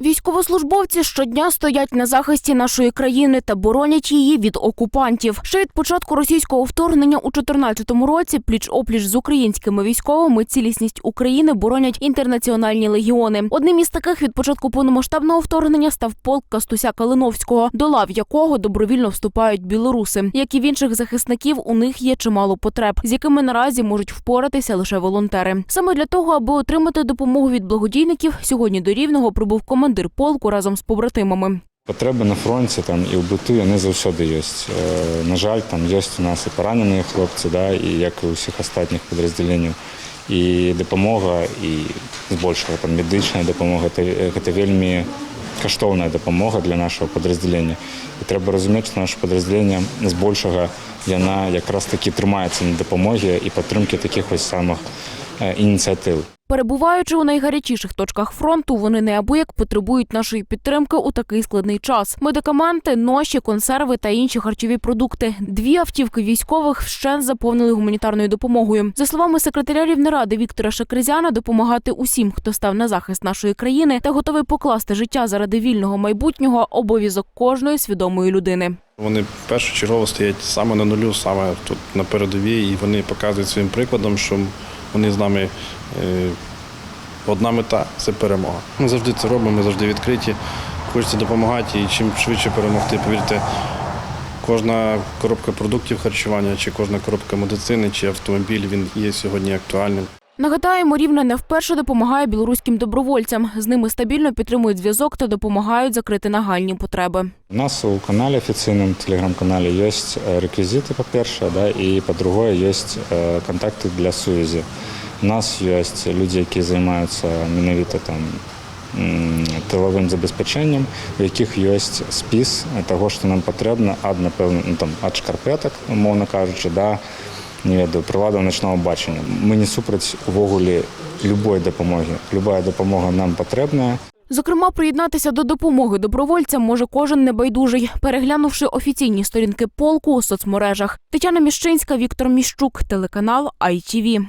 Військовослужбовці щодня стоять на захисті нашої країни та боронять її від окупантів. Ще від початку російського вторгнення у 2014 році пліч опліч з українськими військовими цілісність України боронять інтернаціональні легіони. Одним із таких від початку повномасштабного вторгнення став полк Кастуся Калиновського, до лав якого добровільно вступають білоруси. Як і в інших захисників, у них є чимало потреб, з якими наразі можуть впоратися лише волонтери. Саме для того, аби отримати допомогу від благодійників, сьогодні до рівного прибув командир полку разом з побратимами. Потреби на фронті там і в биту вони завжди є. Е, На жаль, там є у нас і поранені хлопці, да, і як і у всіх останніх підрозділень. І допомога, і збільшого там медична допомога це, вельми коштовна допомога для нашого підрозділення. І треба розуміти, що наше підрозділення збільшого якраз таки тримається на допомогі і підтримки таких ось самих е, ініціатив. Перебуваючи у найгарячіших точках фронту, вони неабияк потребують нашої підтримки у такий складний час. Медикаменти, ноші, консерви та інші харчові продукти. Дві автівки військових вщент заповнили гуманітарною допомогою. За словами секретаря Рівнеради Віктора Шакризяна, допомагати усім, хто став на захист нашої країни та готовий покласти життя заради вільного майбутнього, обов'язок кожної свідомої людини. Вони першочергово стоять саме на нулю, саме тут на передовій, і вони показують своїм прикладом, що вони з нами е, одна мета це перемога. Ми завжди це робимо, ми завжди відкриті. Хочеться допомагати і чим швидше перемогти. Повірте, кожна коробка продуктів харчування, чи кожна коробка медицини, чи автомобіль він є сьогодні актуальним. Нагадаємо, рівне не вперше допомагає білоруським добровольцям. З ними стабільно підтримують зв'язок та допомагають закрити нагальні потреби. У нас у каналі офіційному телеграм-каналі є е, реквізити, по-перше, да, і по-друге, є е, контакти для сувязі. У нас є люди, які займаються менавіта там тиловим забезпеченням, у яких є спис того, що нам потрібно, ад, напевно, ну, там, ад шкарпеток, умовно кажучи, да, не до приладу ночного бачення. Ми не супроть увогулі любої допомоги. Люба допомога нам потрібна. Зокрема, приєднатися до допомоги добровольцям може кожен небайдужий, переглянувши офіційні сторінки полку у соцмережах. Тетяна Міщинська, Віктор Міщук, телеканал ITV.